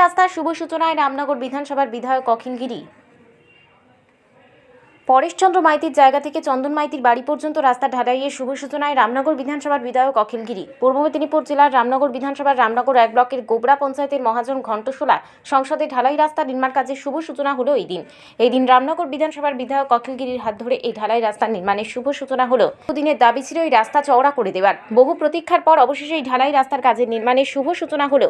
রাস্তার শুভ সূচনায় রামনগর বিধানসভার বিধায়ক অখিলগিরি। পরেশচন্দ্র মাইতির জায়গা থেকে চন্দন মাইতির বাড়ি পর্যন্ত রাস্তা ঢালাইয়ের শুভ সূচনায় রামনগর বিধানসভার বিধায়ক অখিলগিরি। পূর্ব মেদিনীপুর জেলার রামনগর বিধানসভার রামনগর এক ব্লকের গোবরা পঞ্চায়েতের মহাজন ঘণ্টশোলা সংসদে ঢালাই রাস্তা নির্মাণ কাজের শুভ সূচনা হলো এই দিন। এই দিন রামনগর বিধানসভার বিধায়ক অখিলগিরির হাত ধরে এই ঢালাই রাস্তা নির্মাণের শুভ সূচনা হলো। দিনের দাবি ছিল এই রাস্তা চওড়া করে দেওয়ার। বহু প্রতীক্ষার পর অবশেষে এই ঢালাই রাস্তার কাজের নির্মাণের শুভ সূচনা হলো।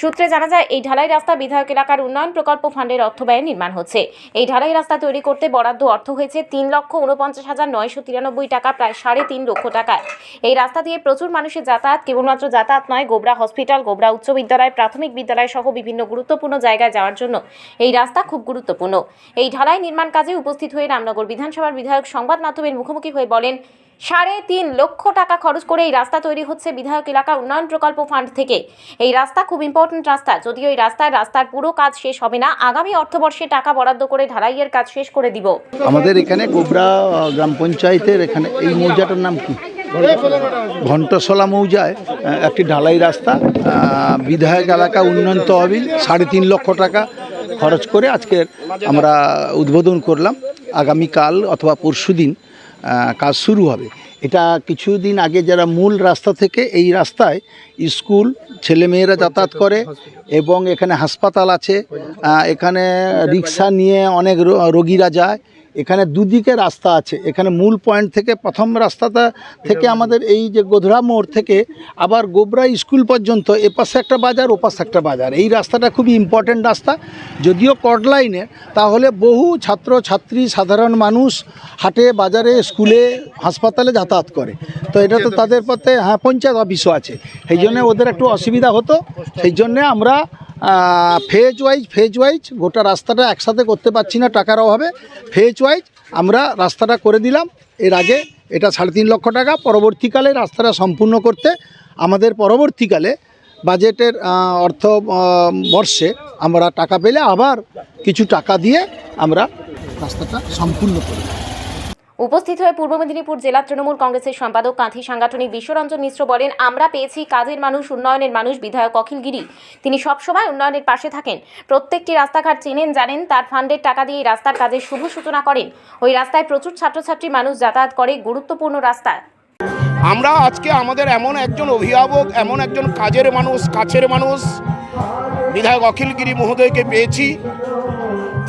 সূত্রে জানা যায়, এই ঢালাই রাস্তা বিধায়ক এলাকার উন্নয়ন প্রকল্প ফান্ডের অর্থ নির্মাণ হচ্ছে। এই ঢালাই রাস্তা তৈরি করতে বরাদ্দ অর্থ হয়েছে তিন লক্ষ উনপঞ্চাশ হাজার নয়শো তিরানব্বই টাকা, প্রায় সাড়ে তিন লক্ষ টাকায়। এই রাস্তা দিয়ে প্রচুর মানুষের যাতায়াত, কেবলমাত্র যাতায়াত নয়, গোবরা হসপিটাল, গোবরা উচ্চ বিদ্যালয়, প্রাথমিক বিদ্যালয় সহ বিভিন্ন গুরুত্বপূর্ণ জায়গায় যাওয়ার জন্য এই রাস্তা খুব গুরুত্বপূর্ণ। এই ঢালাই নির্মাণ কাজে উপস্থিত হয়ে রামনগর বিধানসভার বিধায়ক সংবাদ মাধ্যমের মুখোমুখি হয়ে বলেন সাড়ে তিন লক্ষ টাকা খরচ করে এই রাস্তা তৈরি হচ্ছে বিধায়ক এলাকা উন্নয়ন প্রকল্প ফান্ড থেকে। এই রাস্তা খুব ইম্পর্টেন্ট রাস্তা। যদিও এই রাস্তায় রাস্তার পুরো কাজ শেষ হবে না, আগামী অর্থবর্ষে টাকা বরাদ্দ করে ঢালাইয়ের কাজ শেষ করে দিব। আমাদের এখানে গোবরা গ্রাম পঞ্চায়েতের এখানে এই মৌজাটার নাম কি? ঘণ্টশলা মৌজায় একটি ঢালাই রাস্তা বিধায়ক এলাকা উন্নয়ন তহবিল, সাড়ে তিন লক্ষ টাকা খরচ করে আজকে আমরা উদ্বোধন করলাম। আগামীকাল অথবা পরশু দিন কাজ শুরু হবে। এটা কিছুদিন আগে যারা মূল রাস্তা থেকে এই রাস্তায় স্কুল ছেলেমেয়েরা যাতায়াত করে এবং এখানে হাসপাতাল আছে এখানে রিক্সা নিয়ে অনেক রোগীরা যায় এখানে দুদিকে রাস্তা আছে। এখানে মূল পয়েন্ট থেকে প্রথম রাস্তাটা থেকে আমাদের এই যে গোধরা মোড় থেকে আবার গোবরা স্কুল পর্যন্ত এপাশে একটা বাজার, ওপাশে একটা বাজার। এই রাস্তাটা খুবই ইম্পর্ট্যান্ট রাস্তা। যদিও কট লাইনে তাহলে বহু ছাত্র, ছাত্রী, সাধারণ মানুষ হাটে, বাজারে, স্কুলে, হাসপাতালে যাতায়াত করে। তো এটা তো তাদের পথে হ্যাঁ পঞ্চায়েত অফিসও আছে। সেই জন্য ওদের একটু অসুবিধা হতো। সেই জন্যে আমরা ফেজ ওয়াইজ ফেজ ওয়াইজ গোটা রাস্তাটা একসাথে করতে পারছি না, টাকার অভাবে। ফেজ ওয়াইজ আমরা রাস্তাটা করে দিলাম। এর আগে এটা সাড়ে তিন লক্ষ টাকা, পরবর্তীকালে রাস্তাটা সম্পূর্ণ করতে আমাদের পরবর্তীকালে বাজেটের অর্থ বর্ষে আমরা টাকা পেলে আবার কিছু টাকা দিয়ে আমরা রাস্তাটা সম্পূর্ণ করি। উপস্থিত হয়ে পূর্ব মেদিনীপুর জেলা তৃণমূল কংগ্রেসের সম্পাদক কাঁথি সাংগঠনিক বিশ্বরঞ্জন মিশ্র বলেন, আমরা পেয়েছি কাজের মানুষ, উন্নয়নের মানুষ, বিধায়ক অখিলগিরি তিনি সবসময় উন্নয়নের পাশে থাকেন। প্রত্যেকটি রাস্তাঘাট চেনেন, জানেন, তার ফান্ডের টাকা দিয়ে রাস্তার কাজের শুভ সূচনা করেন। ওই রাস্তায় প্রচুর ছাত্রছাত্রী, মানুষ যাতায়াত করে, গুরুত্বপূর্ণ রাস্তা। আমরা আজকে আমাদের এমন একজন অভিভাবক, এমন একজন কাজের মানুষ, কাছের মানুষ, বিধায়ক অখিলগিরি মহোদয়কে পেয়েছি।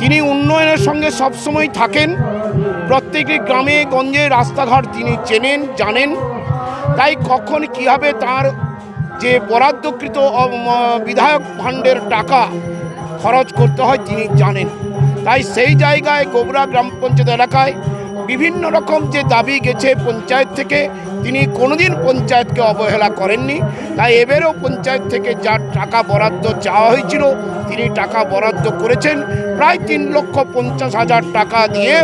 তিনি উন্নয়নের সঙ্গে সবসময় থাকেন। প্রত্যেকটি গ্রামে গঞ্জে রাস্তাঘাট তিনি চেনেন, জানেন। তাই কখন কীভাবে তার যে বরাদ্দকৃত বিধায়ক ফান্ডের টাকা খরচ করতে হয় তিনি জানেন। তাই সেই জায়গায় গোবরা গ্রাম পঞ্চায়েত এলাকায় বিভিন্ন রকম যে দাবি গেছে পঞ্চায়েত থেকে তিনি কোনোদিন পঞ্চায়েতকে অবহেলা করেননি। তাই এবারেও পঞ্চায়েত থেকে যা টাকা বরাদ্দ চাওয়া হয়েছিল, তিনি টাকা বরাদ্দ করেছেন। প্রায় তিন লক্ষ পঞ্চাশ হাজার টাকা দিয়ে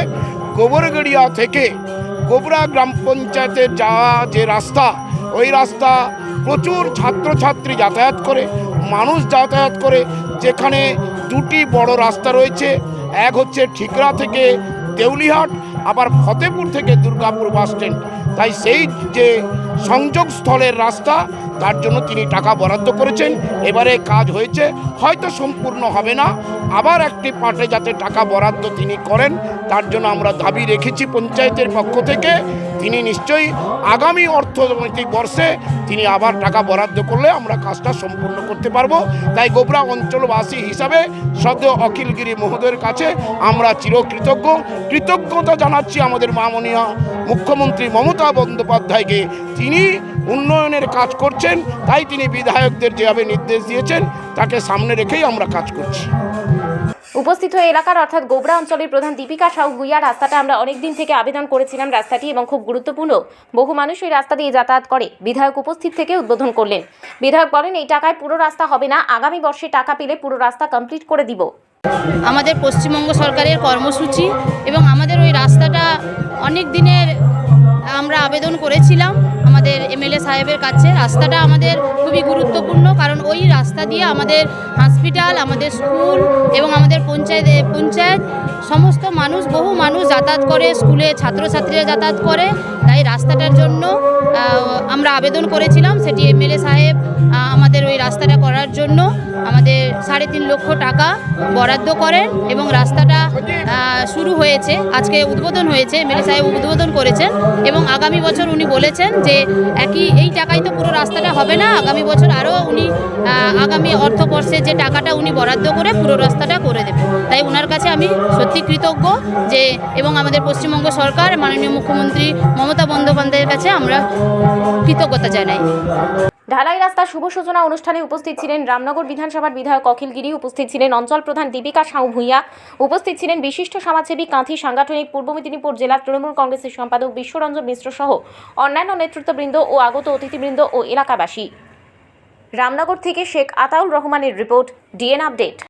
গোবরগড়িয়া থেকে গোবরা গ্রাম পঞ্চায়েতের যাওয়া যে রাস্তা, ওই রাস্তা প্রচুর ছাত্রছাত্রী যাতায়াত করে, মানুষ যাতায়াত করে। যেখানে দুটি বড় রাস্তা রয়েছে, এক হচ্ছে ঠিকরা থেকে দেউলিহাট, আবার ফতেপুর থেকে দুর্গাপুর বাস স্ট্যান্ড। তাই সেই যে সংযোগ স্থলের রাস্তা, তার জন্য তিনি টাকা বরাদ্দ করেছেন। এবারে কাজ হয়েছে, হয়তো সম্পূর্ণ হবে না। আবার একটি পার্টে যাতে টাকা বরাদ্দ তিনি করেন, তার জন্য আমরা দাবি রেখেছি পঞ্চায়েতের পক্ষ থেকে। তিনি নিশ্চয়ই আগামী অর্থনৈতিক বর্ষে তিনি আবার টাকা বরাদ্দ করলে আমরা কাজটা সম্পূর্ণ করতে পারব। তাই গোবরা অঞ্চলবাসী হিসাবে সদ্য অখিলগিরি মহোদয়ের কাছে আমরা চিরকৃতজ্ঞ। কৃতজ্ঞতা জানাচ্ছি আমাদের মামনীয় মুখ্যমন্ত্রী মমতা বন্দ্যোপাধ্যায়কে। তিনি উন্নয়নের কাজ করছেন তাই তিনি বিধায়কদের যেভাবে নির্দেশ দিয়েছেন তাকে সামনে রেখেই আমরা কাজ করছি। উপস্থিত হয়ে এলাকার অর্থাৎ গোবরা অঞ্চলের প্রধান দীপিকা সাউ গুইয়া রাস্তাটা আমরা অনেক দিন থেকে আবেদন করেছিলাম রাস্তাটি এবং খুব গুরুত্বপূর্ণ। বহু মানুষ এই রাস্তা দিয়ে যাতায়াত করে। বিধায়ক উপস্থিত থেকে উদ্বোধন করলেন। বিধায়ক বলেন এই টাকায় পুরো রাস্তা হবে না। আগামী বর্ষে টাকা পেলে পুরো রাস্তা কমপ্লিট করে দিব। আমাদের পশ্চিমবঙ্গ সরকারের কর্মসূচি এবং আমাদের ওই রাস্তাটা অনেক দিনের আমরা আবেদন করেছিলাম আমাদের এমএলএ সাহেবের কাছে। রাস্তাটা আমাদের খুবই গুরুত্বপূর্ণ, কারণ ওই রাস্তা দিয়ে আমাদের হসপিটাল, আমাদের স্কুল এবং আমাদের পঞ্চায়েত পঞ্চায়েত সমস্ত মানুষ, বহু মানুষ যাতায়াত করে, স্কুলে ছাত্রছাত্রীরা যাতায়াত করে। তাই রাস্তাটার জন্য আমরা আবেদন করেছিলাম। সেটি এমএলএ সাহেব আমাদের ওই রাস্তাটা করার জন্য। আমাদের সাড়ে তিন লক্ষ টাকা বরাদ্দ করেন এবং রাস্তাটা শুরু হয়েছে, আজকে উদ্বোধন হয়েছে, এমএলএ সাহেব উদ্বোধন করেছেন এবং আগামী বছর উনি বলেছেন যে একই, এই টাকায় তো পুরো রাস্তাটা হবে না, আগামী বছর আরও উনি আগামী অর্থবর্ষে যে টাকাটা উনি বরাদ্দ করে পুরো রাস্তাটা করে দেবেন। তাই ওনার কাছে আমি সত্যি কৃতজ্ঞ যে, এবং আমাদের পশ্চিমবঙ্গ সরকার, মাননীয় মুখ্যমন্ত্রী মমতা বন্দ্যোপাধ্যায়ের কাছে আমরা কৃতজ্ঞতা জানাই। ঢালাই রাস্তা শুভ সূচনা অনুষ্ঠানে উপস্থিত ছিলেন রামনগর বিধানসভার বিধায়ক অখিলগিরি উপস্থিত ছিলেন অঞ্চল প্রধান দীপিকা সাউ ভূঁইয়া, উপস্থিত ছিলেন বিশিষ্ট সমাজসেবী কাঁথি সাংগঠনিক পূর্ব মেদিনীপুর জেলা তৃণমূল কংগ্রেসের সম্পাদক বিশ্বরঞ্জন মিশ্র সহ অন্যান্য নেতৃত্ববৃন্দ ও আগত অতিথিবৃন্দ ও এলাকাবাসী। রামনগর থেকে শেখ আতাউল রহমানের রিপোর্ট, ডিএন আপডেট।